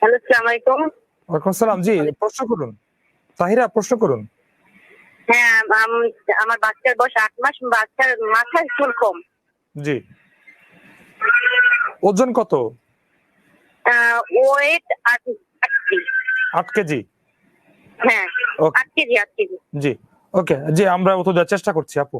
Hello সালাম আলাইকুম। ওয়ালাইকুম সালাম জি প্রশ্ন করুন। তাহিরা প্রশ্ন করুন। হ্যাঁ আমার বাচ্চার বয়স আট মাস বাচ্চার মাথায় চুল কম। জি। ওজন কত? ওয়েট আট কেজি। আট কেজি? হ্যাঁ আট কেজি আট কেজি। জি ওকে। জি আমরা উত্তর দেওয়ার চেষ্টা করছি আপু।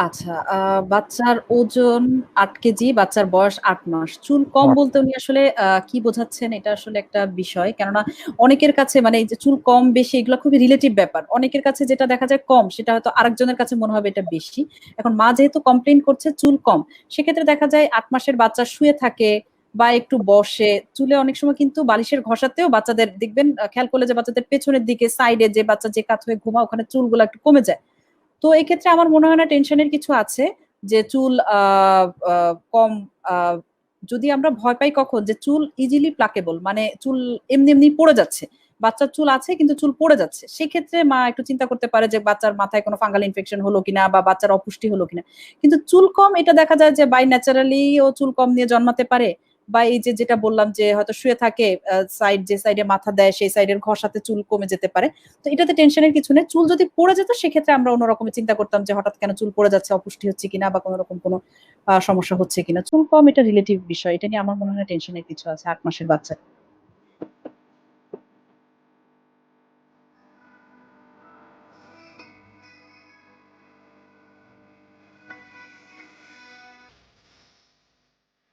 আচ্ছা আহ, বাচ্চার ওজন আট কেজি বাচ্চার বয়স আট মাস। চুল কম। বলতে উনি আসলে আহ, কি বোঝাচ্ছেন এটা আসলে একটা বিষয়। কেননা অনেকের কাছে মানে এই যে চুল কম বেশি এগুলো খুবই রিলেটিভ ব্যাপার। অনেকের কাছে যেটা দেখা যায় কম সেটা হয়তো আরেকজনের কাছে মনে হবে এটা বেশি। এখন মা যেহেতু কমপ্লেন করছে চুল কম সেক্ষেত্রে দেখা যায় আট মাসের বাচ্চা শুয়ে থাকে বা একটু বসে। চুলে অনেক সময় কিন্তু বালিশের ঘষাতেও বাচ্চাদের দেখবেন খেয়াল করলে যে বাচ্চাদের পেছনের দিকে সাইডে যে বাচ্চা যে কাত হয়ে ঘুমা ওখানে চুলগুলো একটু কমে যায়। তো এই ক্ষেত্রে আমার মনে হয় না টেনশনের কিছু আছে যে চুল কম যদি আমরা ভয় পাই কখন যে চুল ইজিলি প্লাকেবল মানে চুল এমনি এমনি পড়ে যাচ্ছে। বাচ্চার চুল আছে কিন্তু চুল পড়ে যাচ্ছে। সেক্ষেত্রে মা একটু চিন্তা করতে পারে যে বাচ্চার মাথায় কোনো ফাঙ্গাল ইনফেকশন হলো কিনা বা বাচ্চার অপুষ্টি হলো কিনা। কিন্তু চুল কম, এটা দেখা যায় যে বাই ন্যাচারালি ও চুল কম নিয়ে জন্মাতে পারে। বা এই যে যেটা বললাম যে হয়তো শুয়ে থাকে সাইড যে সাইডে মাথা দেয়, সেই সাইডের ঘষাতে চুল কমে যেতে পারে। তো এটাতে টেনশনের কিছু নেই। চুল যদি পড়ে যেত, সেক্ষেত্রে আমরা অন্যরকম চিন্তা করতাম যে হঠাৎ কেন চুল পড়ে যাচ্ছে, অপুষ্টি হচ্ছে কিনা বা কোনো রকম কোনো সমস্যা হচ্ছে কিনা। চুল কম এটা রিলেটিভ বিষয়। এটা নিয়ে আমার মনে হয় টেনশনের কিছু আছে আট মাসের বাচ্চা